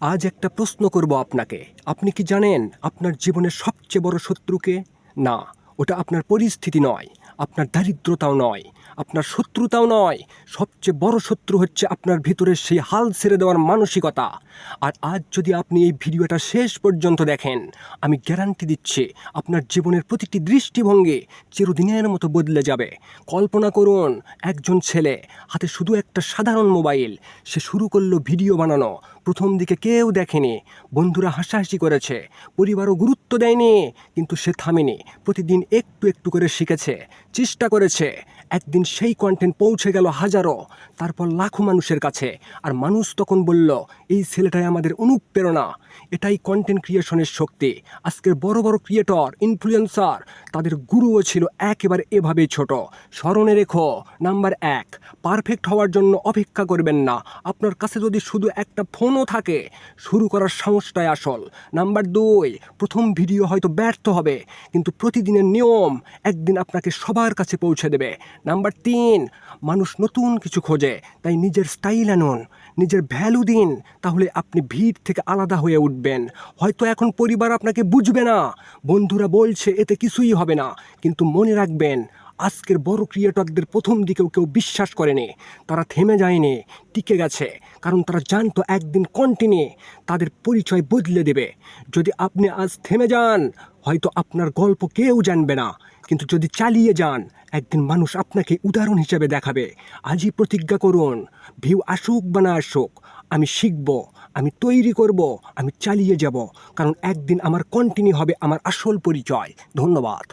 আজ একটা প্রশ্ন করব আপনাকে। আপনি কি জানেন আপনার জীবনের সবচেয়ে বড় শত্রুকে? না, ওটা আপনার পরিস্থিতি নয়। আপনার দারিদ্রতাও নয়, আপনার শত্রুতাও নয়। সবচেয়ে বড় শত্রু হচ্ছে আপনার ভিতরে সেই হাল ছেড়ে দেওয়ার মানসিকতা। আর আজ যদি আপনি এই ভিডিওটা শেষ পর্যন্ত দেখেন, আমি গ্যারান্টি দিচ্ছি আপনার জীবনের প্রতিটি দৃষ্টিভঙ্গি চিরদিনের মতো বদলে যাবে। কল্পনা করুন, একজন ছেলে হাতে শুধু একটা সাধারণ মোবাইল, সে শুরু করল ভিডিও বানানো, প্রথম দিকে কেউ দেখেনি, বন্ধুরা হাসাহাসি করেছে, পরিবারও গুরুত্ব দেয়নি, কিন্তু সে থামেনি, প্রতিদিন একটু একটু করে শিখেছে চেষ্টা করেছে। একদিন সেই কন্টেন্ট পৌঁছে গেল হাজারো, তারপর লাখো মানুষের কাছে। আর মানুষ তখন বলল, এই ছেলেটাই আমাদের অনুপ্রেরণা। এটাই কন্টেন্ট ক্রিয়েশনের শক্তি। আজকের বড় বড় ক্রিয়েটর ইনফ্লুয়েন্সার তাদের গুরুও ছিল একেবারে এভাবেই ছোট। স্মরণে রেখো নাম্বার এক পারফেক্ট হওয়ার জন্য অপেক্ষা করবেন না। আপনার কাছে যদি শুধু একটা ফোনও থাকে, শুরু করার সাহসটাই আসল। নাম্বার দুই, প্রথম ভিডিও হয়তো ব্যর্থ হবে, কিন্তু প্রতিদিনের নিয়ম একদিন আপনাকে সবার কাছে পৌঁছে দেবে। নাম্বার তিন, মানুষ নতুন কিছু খোঁজে, তাই নিজের স্টাইল আনুন, নিজের ভ্যালু দিন, তাহলে আপনি ভিড় থেকে আলাদা হয়ে উঠবেন। হয়তো এখন পরিবার আপনাকে বুঝবে না, বন্ধুরা বলছে এতে কিছুই হবে না, কিন্তু মনে রাখবেন, আজকের বড় ক্রিয়েটরদের প্রথম দিকেও কেউ বিশ্বাস করেনি, তারা থেমে যায়নি, টিকে গেছে, কারণ তারা জানতো একদিন কন্টিনিউ তাদের পরিচয় বদলে দেবে। যদি আপনি আজ থেমে যান, হয়তো আপনার গল্প কেউ জানবে না কিন্তু যদি চালিয়ে যান, একদিন মানুষ আপনাকে উদাহরণ হিসেবে দেখাবে। আজই প্রতিজ্ঞা করুন, ভিউ আসুক বা না আসুক, আমি শিখব, আমি তৈরি করব, আমি চালিয়ে যাব, কারণ একদিন আমার কন্টিনিউ হবে আমার আসল পরিচয়। ধন্যবাদ।